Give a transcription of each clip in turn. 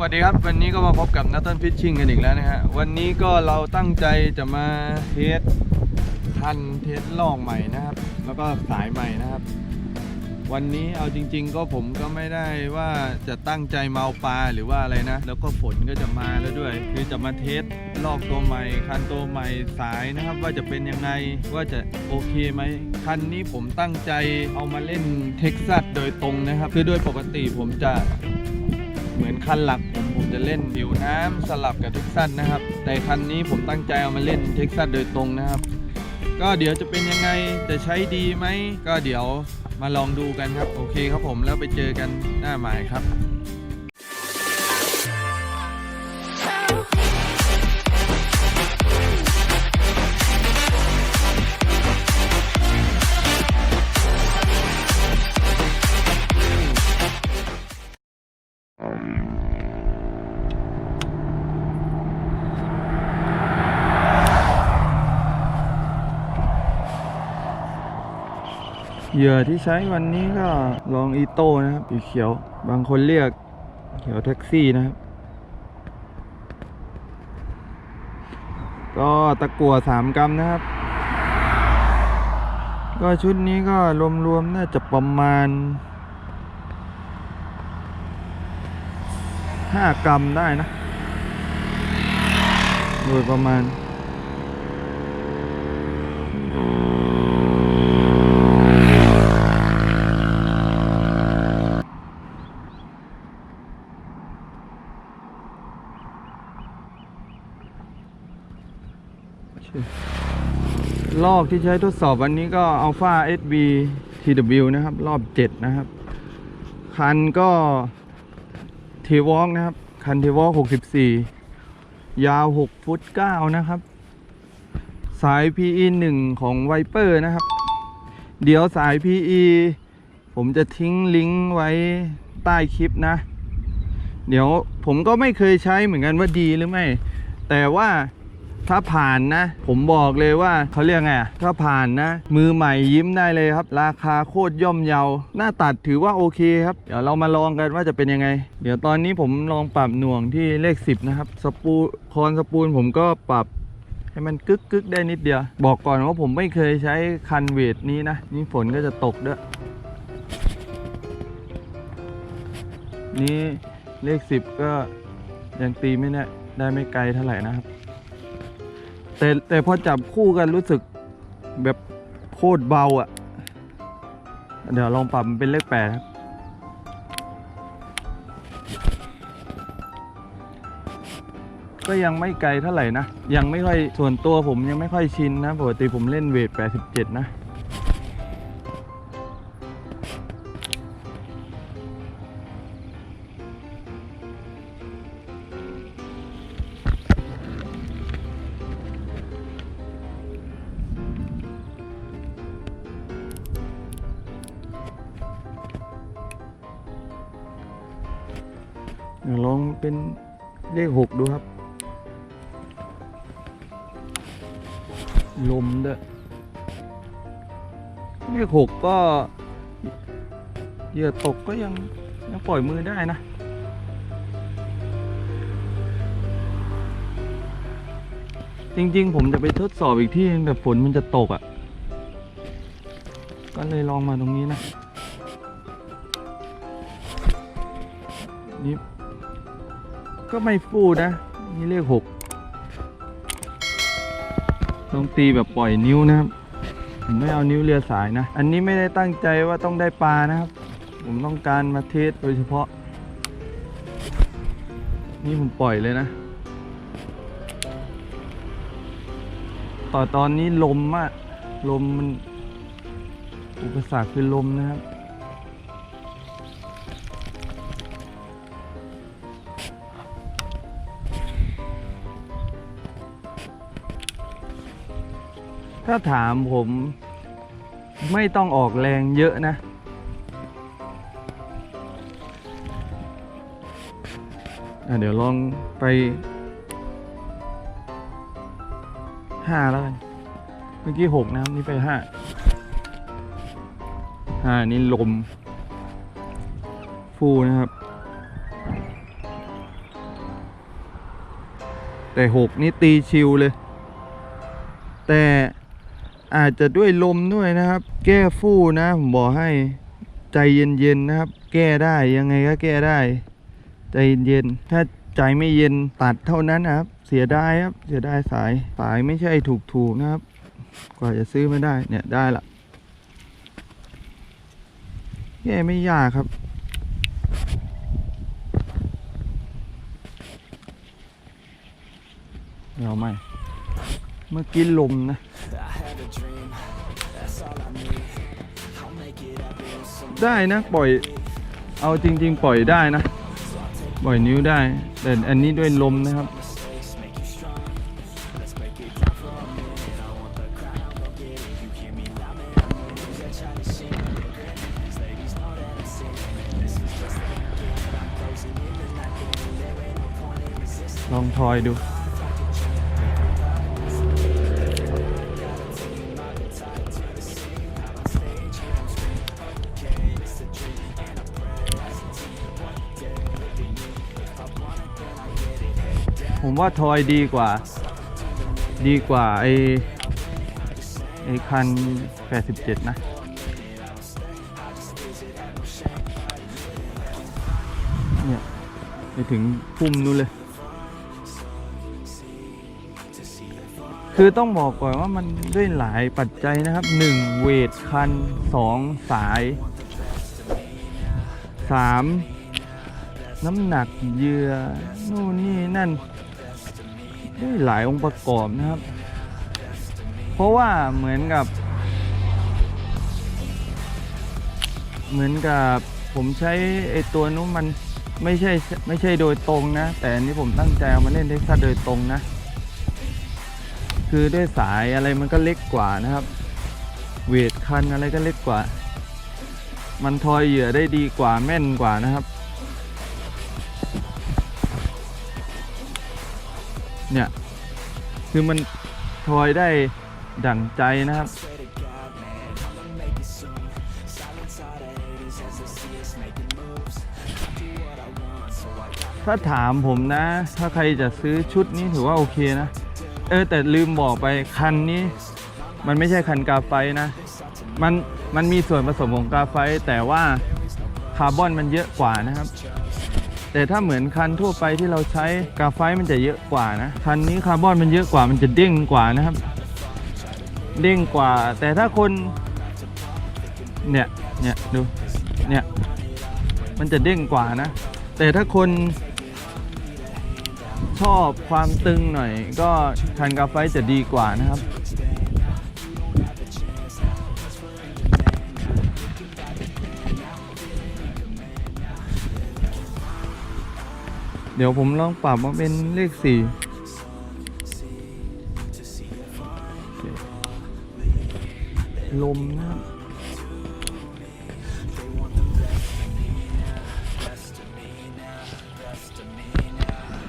วัสดีครับ วันนี้ก็มาพบกับนัตเติ้ลฟิชชิ่งกันอีกแล้วนะฮะ วันนี้ก็เราตั้งใจจะมาเทสคันเทสลอกใหม่นะครับ แล้วก็สายใหม่นะครับ วันนี้เอาจริง ๆ ก็ผมก็ไม่ได้ว่าจะตั้งใจเมาปลาหรือว่าอะไรนะ แล้วก็ฝนก็จะมาแล้วด้วย คือจะมาเทสลอกตัวใหม่ คันตัวใหม่สายนะครับ ว่าจะเป็นยังไงว่าจะโอเคไหมคันนี้ผมตั้งใจเอามาเล่นเท็กซัสโดยตรงนะครับ คือโดยปกติผมจะ เหมือนคันหลักผมผมจะเล่นผิวน้ำสลับกับเท็กซัสนะครับ แต่คันนี้ผมตั้งใจเอามาเล่นเท็กซัสโดยตรงนะครับ ก็เดี๋ยวจะเป็นยังไงจะใช้ดีไหมก็เดี๋ยวมาลองดูกันครับ โอเคครับผมแล้วไปเจอกันหน้าหมายครับ เหยื่อที่ใช้วันนี้ก็ลองอีโต้นะครับสีเขียว บางคนเรียกเขียวแท็กซี่นะครับ ก็ตะกั่วสามกรัมนะครับ ก็ชุดนี้ก็รวมๆน่าจะประมาณห้ากรัมได้นะ โดยประมาณ ลอกที่ใช้ทดสอบวันนี้ก็ Alpha SB TW นะครับ รอบ 7 นะครับ คันก็ t w a l k นะครับ คัน t w a l k 64 ยาว 6 ฟุต 9 นะครับ สาย PE 1 ของ Viper นะครับ เดี๋ยวสาย PE ผมจะทิ้งลิงก์ไว้ใต้คลิปนะ เดี๋ยวผมก็ไม่เคยใช้เหมือนกันว่าดีหรือไม่ แต่ว่า ถ้าผ่านนะ ผมบอกเลยว่าเขาเรียกไงถ้าผ่านนะ มือใหม่ยิ้มได้เลยครับ ราคาโคตรย่อมเยา หน้าตัดถือว่าโอเคครับ เดี๋ยวเรามาลองกันว่าจะเป็นยังไง เดี๋ยวตอนนี้ผมลองปรับหน่วงที่เลข 10 นะครับ สปูคอนสปูลผมก็ปรับให้มันกึกกึกได้นิดเดียว บอกก่อนว่าผมไม่เคยใช้คันเวทนี้นะ นี่ฝนก็จะตกด้วย นี่เลขสิบก็ยังตีไม่แน่ได้ไม่ไกลเท่าไหร่นะครับ แต่แต่พอจับคู่กันรู้สึกแบบโคตรเบาอะ่ะ เดี๋ยวลองปรับเป็นเลขแปดครับก็ยังไม่ไกลเท่าไหร่นะ ยังไม่ค่อยส่วนตัวผมยังไม่ค่อยชินนะปกติผมเล่นเวท 87 นะ ลองเป็นเลขหกดูครับ ลมด้วยเลขหกก็เหยื่อตกก็ยังยังปล่อยมือได้นะ จริงๆ ผมจะไปทดสอบอีกที่แต่ฝนมันจะตกอะ่ะ ก็เลยลองมาตรงนี้นะนี่ ก็ไม่ฟูนะ นี่เลขหกต้องตีแบบปล่อยนิ้วนะครับผมไม่เอานิ้วเลียสายนะ อันนี้ไม่ได้ตั้งใจว่าต้องได้ปลานะครับ ผมต้องการมาเทสโดยเฉพาะ นี่ผมปล่อยเลยนะ ต่อตอนนี้ลมมากลมมัน อุปสรรคคือลมนะครับ ถ้าถามผมไม่ต้องออกแรงเยอะนะ เดี๋ยวลองไปห้าแล้วกัน เมื่อกี้หกนะครับนี่ไปห้าห้านี่ลม ฟูนะครับ แต่หกนี่ตีชิวเลย แต่ อาจจะด้วยลมด้วยนะครับ แก้ฟู่นะผมบอกให้ใจเย็นๆนะครับ แก้ได้ยังไงก็แก้ได้ ใจเย็นๆถ้าใจไม่เย็นตัดเท่านั้นนะครับ เสียดายครับ เสียดายสายสายไม่ใช่ถูกๆนะครับ กว่าจะซื้อไม่ได้เนี่ยได้ละแก้ไม่ยากครับเราไม่ เมื่อกี้ลมนะ ได้นะปล่อย เอาจริง ๆ ปล่อยได้นะ ปล่อยนิ้วได้ แต่อันนี้ด้วยลมนะครับลองทอยดู ว่าทอยดีกว่า ดีกว่าไอไอคัน 87 นะเนี่ยไปถึงพุ่มนู้นเลย คือต้องบอกก่อนว่ามันด้วยหลายปัจจัยนะครับ 1. เวทคัน 2. สาย 3. น้ำหนักเหยื่อนู่นนี่นั่น หลายองค์ประกอบนะครับ เพราะว่าเหมือนกับ เหมือนกับผมใช้ไอตัวนู้นมันไม่ใช่ไม่ใช่โดยตรงนะ แต่อันนี้ผมตั้งใจเอามาเล่นเท็กซัสโดยตรงนะ คือด้วยสายอะไรมันก็เล็กกว่านะครับ เวทคันอะไรก็เล็กกว่า มันทอยเหยื่อได้ดีกว่าแม่นกว่านะครับ เนี่ย คือมันทอยได้ดั่งใจนะครับ ถ้าถามผมนะ ถ้าใครจะซื้อชุดนี้ถือว่าโอเคนะ เออ แต่ลืมบอกไปคันนี้ มันไม่ใช่คันกาไฟนะ มัน มันมีส่วนผสมของกาไฟแต่ว่าคาร์บอนมันเยอะกว่านะครับ แต่ถ้าเหมือนคันทั่วไปที่เราใช้กาไฟมันจะเยอะกว่านะ คันนี้คาร์บอนมันเยอะกว่ามันจะเด้งกว่านะครับ เด้งกว่า แต่ถ้าคน เนี่ยเนี่ยดูเนี่ยมันจะเด้งกว่านะ แต่ถ้าคนชอบความตึงหน่อย ก็คันกาไฟจะดีกว่านะครับ เดี๋ยวผมลองปรับมาเป็นเลขสี่ลมนะครับ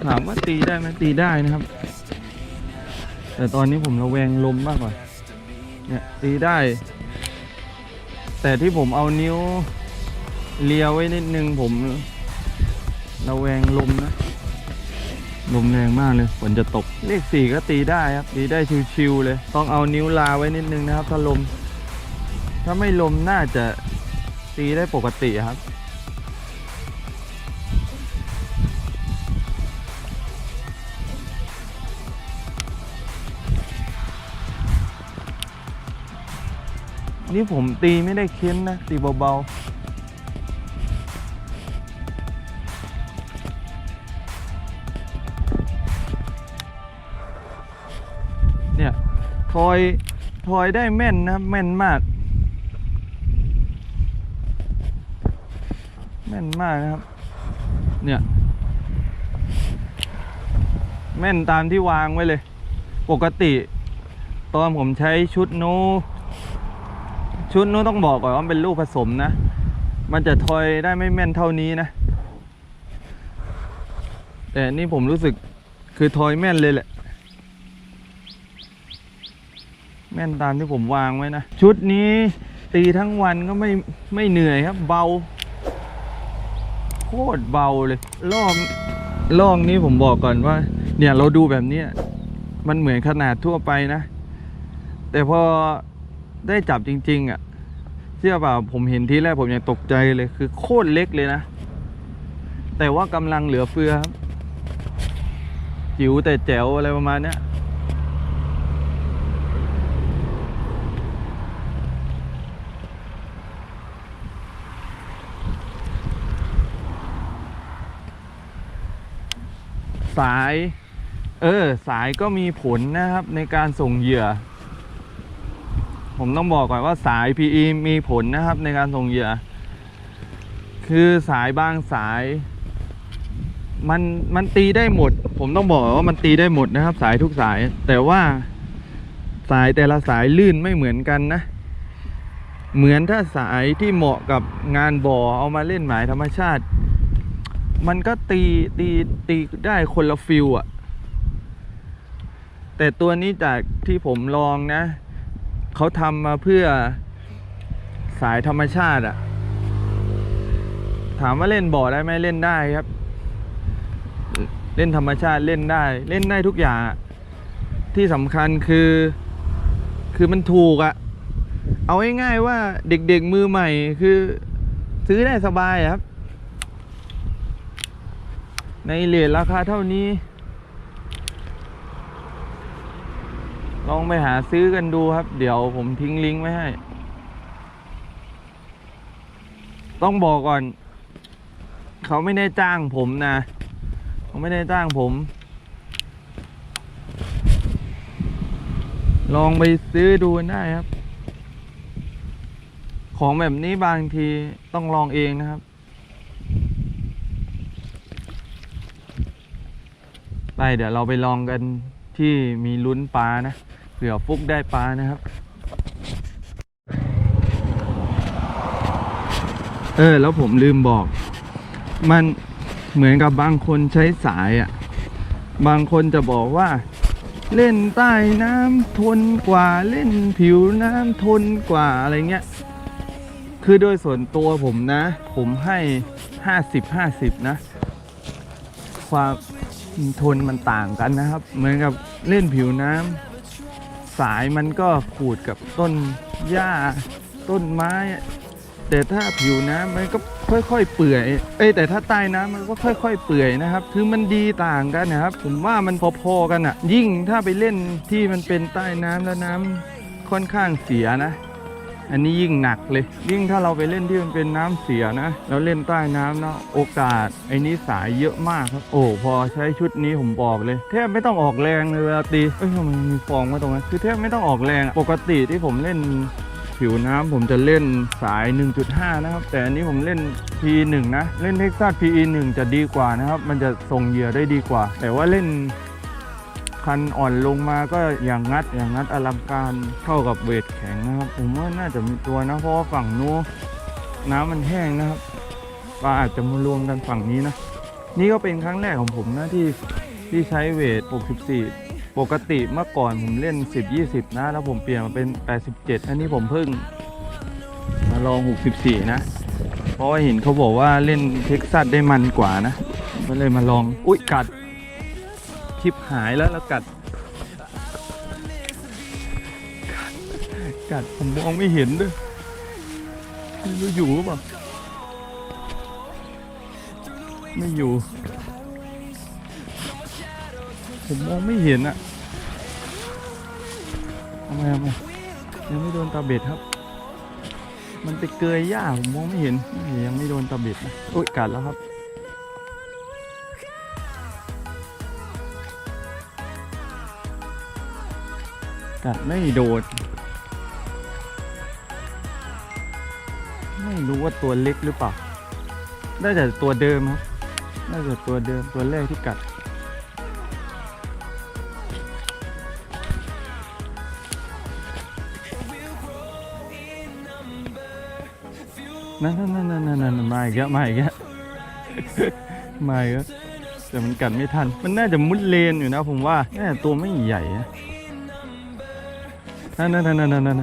ถามว่าตีได้ไหมตีได้นะครับ แต่ตอนนี้ผมระแวงลมมากกว่าเนี่ยตีได้ แต่ที่ผมเอานิ้วเลียวไว้นิดนึงผม ระแวงลมนะ ลมแรงมากเลยฝนจะตก เลขสี่ก็ตีได้ครับ ตีได้ชิวๆเลย ต้องเอานิ้วลาไว้นิดนึงนะครับ ถ้าลม ถ้าไม่ลมน่าจะตีได้ปกติครับนี่ผมตีไม่ได้เค้นนะ ตีเบาๆ ทอยทอยได้แม่นนะครับแม่นมาก แม่นมากนะครับ เนี่ยแม่นตามที่วางไว้เลย ปกติ ตอนผมใช้ชุดนู้ชุดนู้ต้องบอกก่อนว่าเป็นลูกผสมนะ มันจะทอยได้ไม่แม่นเท่านี้นะ แต่นี่ผมรู้สึกคือทอยแม่นเลยแหละ แม่นตามที่ผมวางไว้นะ ชุดนี้ตีทั้งวันก็ไม่ไม่เหนื่อยครับ เบา โคตรเบาเลยรอบรอบนี้ผมบอกก่อนว่า เนี่ยเราดูแบบนี้มันเหมือนขนาดทั่วไปนะ แต่พอได้จับจริง ๆ อะเชื่อเปล่าผมเห็นทีแรกผมยังตกใจเลยคือโคตรเล็กเลยนะ แต่ว่ากำลังเหลือเฟือครับจิ๋วแต่แจ๋วอะไรประมาณเนี้ย สาย เออ สายก็มีผลนะครับในการส่งเหยื่อ ผมต้องบอกก่อนว่าสาย PE มีผลนะครับในการส่งเหยื่อ คือสายบางสาย มันมันตีได้หมด ผมต้องบอกว่ามันตีได้หมดนะครับ สายทุกสาย แต่ว่าสายแต่ละสายลื่นไม่เหมือนกันนะเหมือนถ้าสายที่เหมาะกับงานบ่อเอามาเล่นหมายธรรมชาติ มันก็ตีตีตีได้คนละฟิลอะแต่ตัวนี้จากที่ผมลองนะ เขาทำมาเพื่อสายธรรมชาติอะถามว่าเล่นบ่อได้ไหมเล่นได้ครับ เล่นธรรมชาติเล่นได้ เล่นได้ทุกอย่างที่สำคัญคือ คือมันถูกอะเอาง่ายๆว่าเด็กๆมือใหม่คือซื้อได้สบายครับ ในเลทราคาเท่านี้ ลองไปหาซื้อกันดูครับ เดี๋ยวผมทิ้งลิงก์ไว้ให้ ต้องบอกก่อน เขาไม่ได้จ้างผมนะ เขาไม่ได้จ้างผม ลองไปซื้อดูได้ครับ ของแบบนี้บางทีต้องลองเองนะครับ ไปเดี๋ยวเราไปลองกันที่มีลุ้นปลานะเผื่อฟุกได้ปลานะครับ เออ แล้วผมลืมบอก มันเหมือนกับบางคนใช้สายอะ่ะ บางคนจะบอกว่า เล่นใต้น้ำทนกว่าเล่นผิวน้ำทนกว่าอะไรเงี้ย คือโดยส่วนตัวผมนะ ผมให้ 50 50 นะ ความ ทนมันต่างกันนะครับ เหมือนกับเล่นผิวน้ำสายมันก็ขูดกับต้นหญ้าต้นไม้ แต่ถ้าผิวน้ำมันก็ค่อยๆเปื่อย เอ้แต่ถ้าใต้น้ำมันก็ค่อย ๆ เปื่อยนะครับ คือมันดีต่างกันนะครับ ผมว่ามันพอๆกันอะ ยิ่งถ้าไปเล่นที่มันเป็นใต้น้ำแล้วน้ำค่อนข้างเสียนะ อันนี้ยิ่งหนักเลย ยิ่งถ้าเราไปเล่นที่มันเป็นน้ำเสียนะแล้วเล่นใต้น้ำเนาะโอกาสไอ้นี้สายเยอะมากครับ โอ้พอใช้ชุดนี้ผมบอกเลย แทบไม่ต้องออกแรงเลยเวลาตีเอ้ยทำไมมีฟองมาตรงนั้นคือแทบไม่ต้องออกแรงอะปกติที่ผมเล่นผิวน้ำผมจะเล่นสาย 1.5 นะครับ แต่อันนี้ผมเล่น P1 นะ เล่นเท็กซัส PE1 จะดีกว่านะครับ มันจะส่งเหยื่อได้ดีกว่า แต่ว่าเล่น คันอ่อนลงมาก็อย่างงัดอย่างงัดอลังการเข้ากับเวทแข็งนะครับ ผมว่าน่าจะมีตัวนะ เพราะว่าฝั่งนู้นน้ำมันแห้งนะครับปลาอาจจะมารวมกันฝั่งนี้นะ นี่ก็เป็นครั้งแรกของผมนะที่ที่ใช้เวท 64 ปกติเมื่อก่อนผมเล่น 10 20 นะ แล้วผมเปลี่ยนมาเป็น 87 อันนี้ผมเพิ่ง มาลอง 64 นะ เพราะว่าเห็นเขาบอกว่าเล่นเท็กซัสได้มันกว่านะ ก็เลยมาลอง อุ๊ยกัด คลิปหายแล้วแล้วกัด กัดผมมองไม่เห็นด้วยไม่รู้อยู่หรือเปล่าไม่อยู่ ผมมองไม่เห็นอะทำไมทำไมยังไม่โดนตาเบ็ดครับ มันไปเกยหญ้าผมมองไม่เห็นยังไม่โดนตาเบ็ดนะโอ๊ยกัดแล้วครับ กัดไม่โดด ไม่รู้ว่าตัวเล็กหรือเปล่า ได้แต่ตัวเดิมครับ ได้แต่ตัวเดิมตัวแรกที่กัด นั่นนั่นนั่นนั่นนั่นมาอีกแล้วมาอีกแล้วมาอีกแล้วแต่มันกัดไม่ทัน มันน่าจะมุดเลนอยู่นะผมว่าน่าจะตัวไม่ใหญ่นะ นั่นนั่นนั่นนั่น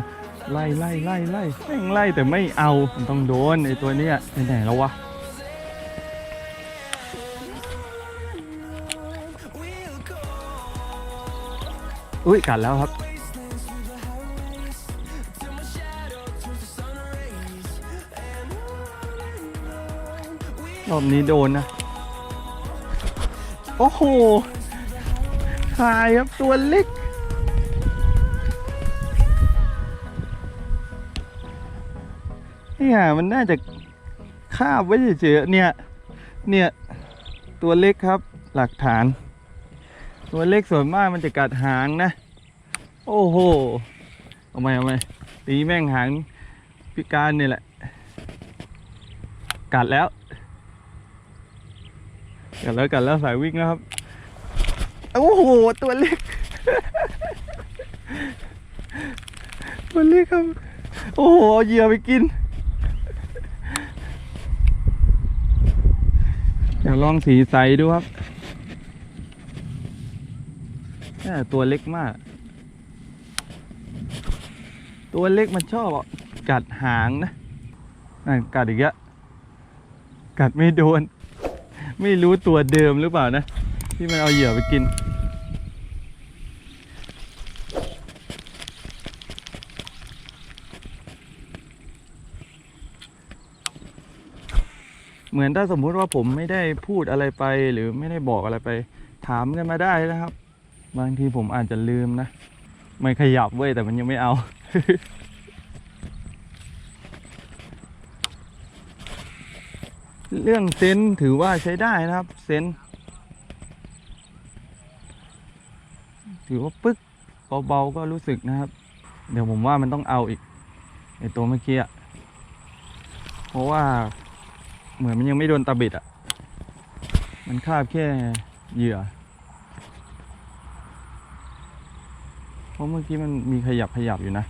ไล่ไล่ไล่ไล่แม่งไล่แต่ไม่เอา มันต้องโดนไอ้ตัวเนี้ยไปไหนแล้ววะอุ้ยกัดแล้วครับ รอบนี้โดนนะ โอ้โหคายครับตัวเล็ก เนี่ยมันน่าจะคาบไว้เฉยๆเนี่ย เนี่ยตัวเล็กครับหลักฐาน ตัวเล็กส่วนมากมันจะกัดหางนะ โอ้โหเอาไหมเอาไหมตีแม่งหางพิการเนี่ยแหละ กัดแล้ว กัดแล้วกัดแล้วสายวิ่งแล้วครับ โอ้โหตัวเล็ก ตัวเล็กครับ โอ้โหเอาเหยื่อไปกิน เดี๋ยว ลองสีใสดูครับตัวเล็กมาก ตัวเล็กมันชอบกัดหางนะนั่นกัดอีกแล้วกัดไม่โดน ไม่รู้ตัวเดิมหรือเปล่านะ ที่มันเอาเหยื่อไปกิน เหมือนถ้าสมมุติว่าผมไม่ได้พูดอะไรไปหรือไม่ได้บอกอะไรไป ถามกันมาได้นะครับ บางทีผมอาจจะลืมนะไม่ขยับเว้ยแต่มันยังไม่เอา เรื่องเซนถือว่าใช้ได้นะครับ เซนถือว่าปึ๊กเบาๆก็รู้สึกนะครับ เดี๋ยวผมว่ามันต้องเอาอีกไอตัวเมื่อกี้อะเพราะว่า เหมือนมันยังไม่โดนตะบิดอะ มันคาบแค่เหยื่อ เพราะเมื่อกี้มันมีขยับขยับอยู่นะ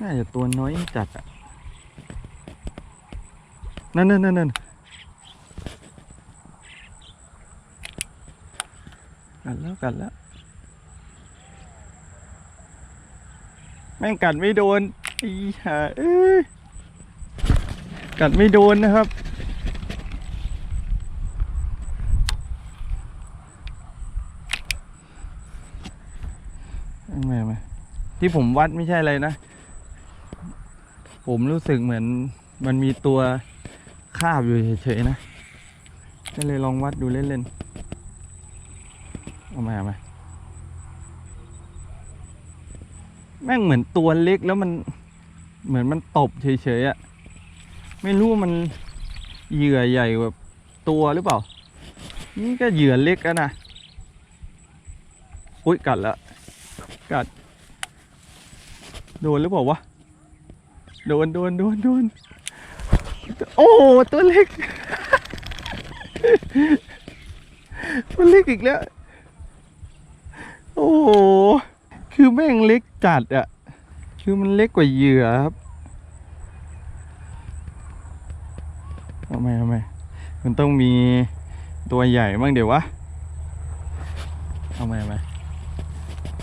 น่าจะตัวน้อยจัดอะนั่นนั่นนั่นนั่นกัดแล้วกัดแล้ว แม่งกัดไม่โดนอีหาเอ้ยกัดไม่โดนนะครับ ไม่ไม่ที่ผมวัดไม่ใช่อะไรนะ ผมรู้สึกเหมือนมันมีตัวคาบอยู่เฉยๆนะ ก็เลยลองวัดดูเล่นๆ เอามาเอามาแม่งเหมือนตัวเล็กแล้วมันเหมือนมันตบเฉยๆอะไม่รู้มันเหยื่อใหญ่กว่าตัวหรือเปล่า นี่ก็เหยื่อเล็กอะนะอุ้ยกัดแล้วกัด โดนหรือเปล่าวะ โดนโดนโดนโดนโอ้ตัวเล็ก ตัวเล็กอีกแล้ว โอ้ คือแม่งเล็กจัดอะคือมันเล็กกว่าเหยื่อครับทำไมทำไมมันต้องมีตัวใหญ่บ้างเดี๋ยววะทำไมทำไม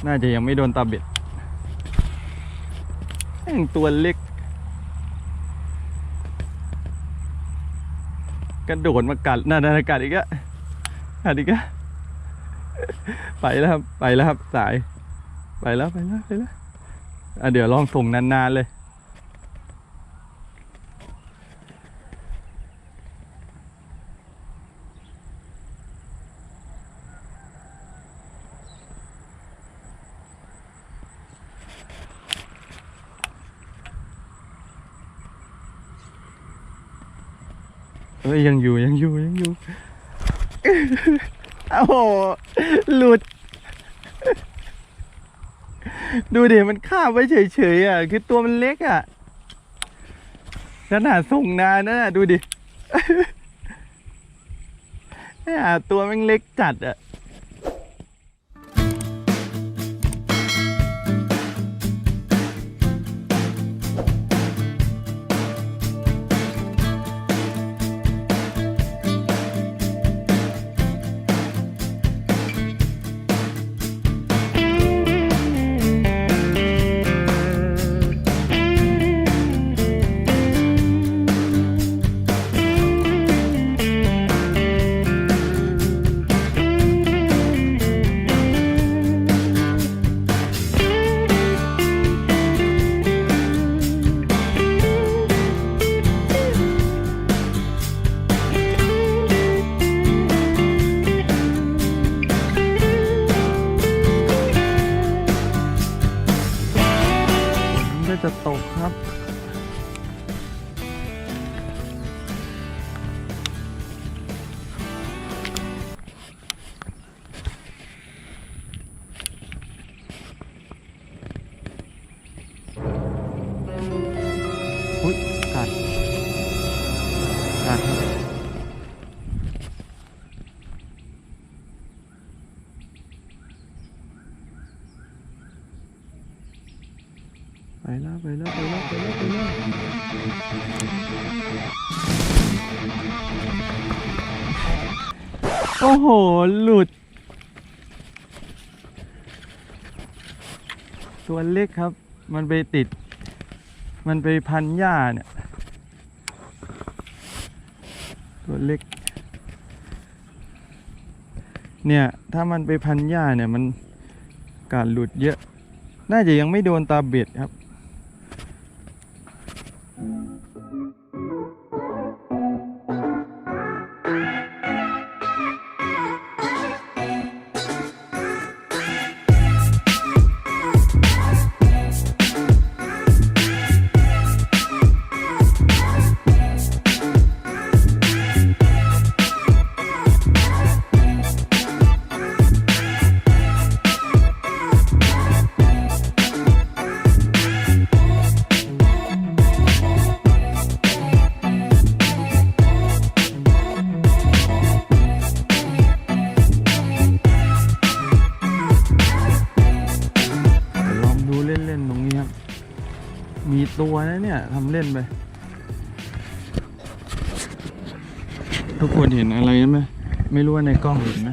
น่าจะยังไม่โดนตาเบ็ดแม่งตัวเล็ก กระโดดมากัดน่าจะกัดอีกอะกัดอีกอะไปแล้วครับ ไปแล้วครับ สาย ไปแล้วไปแล้วไปแล้วอะเดี๋ยวลองส่งนานๆเลย เอ้ยยังอยู่ยังอยู่ยังอยู่ โอ้โหหลุด ดูดิมันข้าบไว้เฉยๆอะ คือตัวมันเล็กอะขนาดส่งนานนะน่ะดูดิตัวมันเล็กจัดอะ โอ้โห หลุด ตัวเล็กครับ มันไปติด มันไปพันหญ้าเนี่ย ตัวเล็ก เนี่ย ถ้ามันไปพันหญ้าเนี่ยมันการหลุดเยอะ น่าจะยังไม่โดนตาเบ็ดครับล เนี่ยทำเล่นไป ทุกคนเห็นอะไรไหมไม่รู้ว่าในกล้องเห็นไหม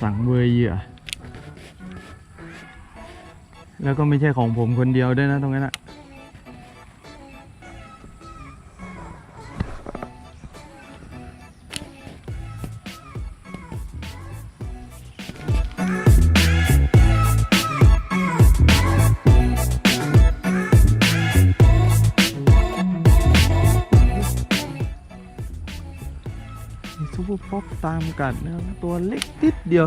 สั่งเบยเหยื่อ แล้วก็ไม่ใช่ของผมคนเดียวด้วยนะตรงนั้นอะ ฟอกตามกัดนะครับตัวเล็กนิดเดียว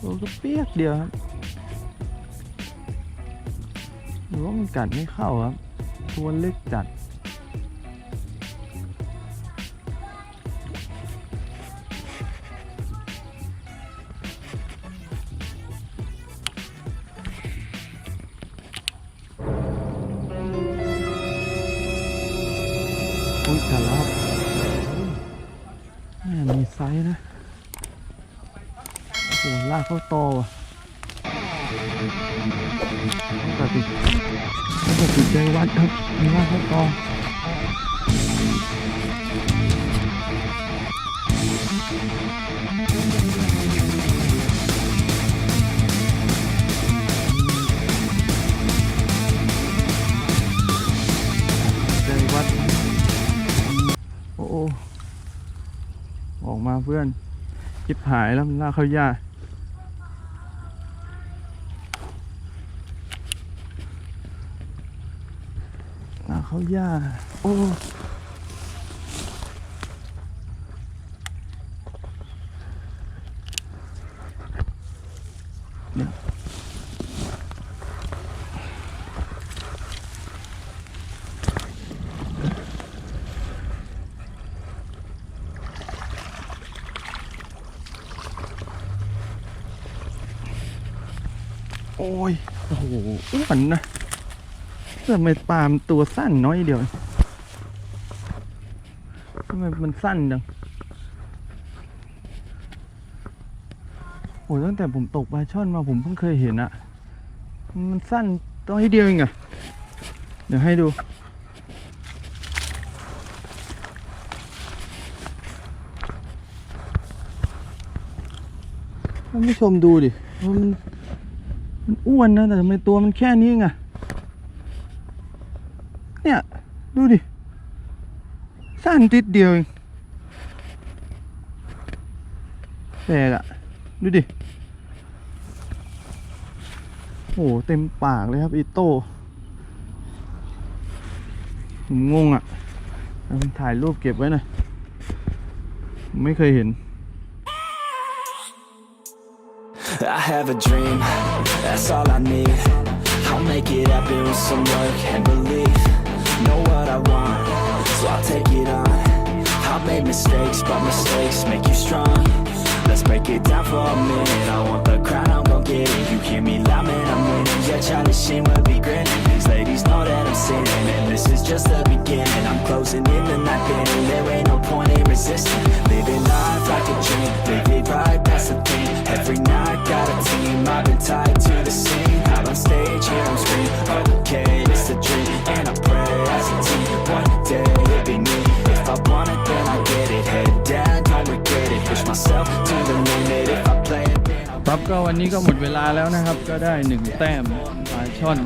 ตัวก็เปียกเดียวครับหรือว่ามันกัดไม่เข้าครับ ตัวเล็กจัด โหลากเข้าตว่ะตัดสินต้องตัดสินใจวัดครับมีลากเขาตอใจวัดโอ้โอ้อกมาเพื่อนจิบหายแล้วมันลาเขายา กลากเข้ายา ทำไมปลามตัวสั้นน้อยเดียวทำไมมันสั้นจังโอ้ตั้งแต่ผมตกปลาช่อนมาผมเพิ่งเคยเห็นอะมันสั้นน้อยเดียวเองอะเดี๋ยวให้ดู ท่านผู้ชมดูดิ มันมันอ้วนนะแต่ทำไมตัวมันแค่นี้เองอะเนี่ย ดูดิ สั้นติดเดียวเองแปละดูดิ โอ้เต็มปากเลยครับอีโต้ผมงงอะเอาผมถ่ายรูปเก็บไว้หน่อยไม่เคยเห็น I have a dream, that's all I need. I'll make it happen with some work and belief. Know what I want, I'll take it on. I've made mistakes, but mistakes make you strong. Let's break it down for a minute. I want the crown, I'm gon' get it. You hear me loud, man, I'm winning. Yeah, Charlie Sheen will be grinning. These ladies know that I'm sinning, and this is just the beginning. I'm closing in the night inning. There ain't no point in resisting. Living life like a dream, live it right, that's the thing. Every night got a team, I've been tied to the scene. Out on stage, here on screen. Okay, it's a dream, and I pray as a team. ครับก็วันนี้ก็หมดเวลาแล้วนะครับ ก็ได้หนึ่งแต้มปลาช่อน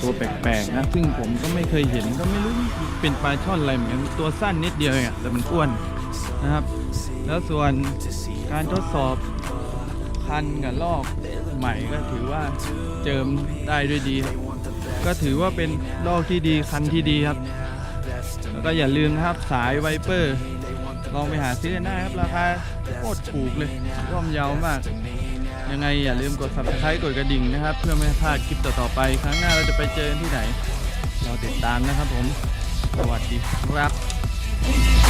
ตัวแปลกๆนะ ซึ่งผมก็ไม่เคยเห็นก็ไม่รู้เป็นปลาช่อนอะไรเหมือนกันตัวสั้นนิดเดียวเองแต่มันอ้วนนะครับ แล้วส่วนการทดสอบคันกับลอกใหม่ก็ถือว่าเจิมได้ด้วยดี ก็ถือว่าเป็นลอกที่ดีคันที่ดีครับ แล้วก็อย่าลืมนะครับสายไวเปอร์ลองไปหาซื้อกันได้ครับ ราคาโคตรถูกเลยร่อมเยาวมาก ยังไงอย่าลืมกด subscribe กดกระดิ่งนะครับ เพื่อไม่ให้พลาดคลิปต่อๆไป ครั้งหน้าเราจะไปเจอกันที่ไหน เราติดตามนะครับผม สวัสดีครับ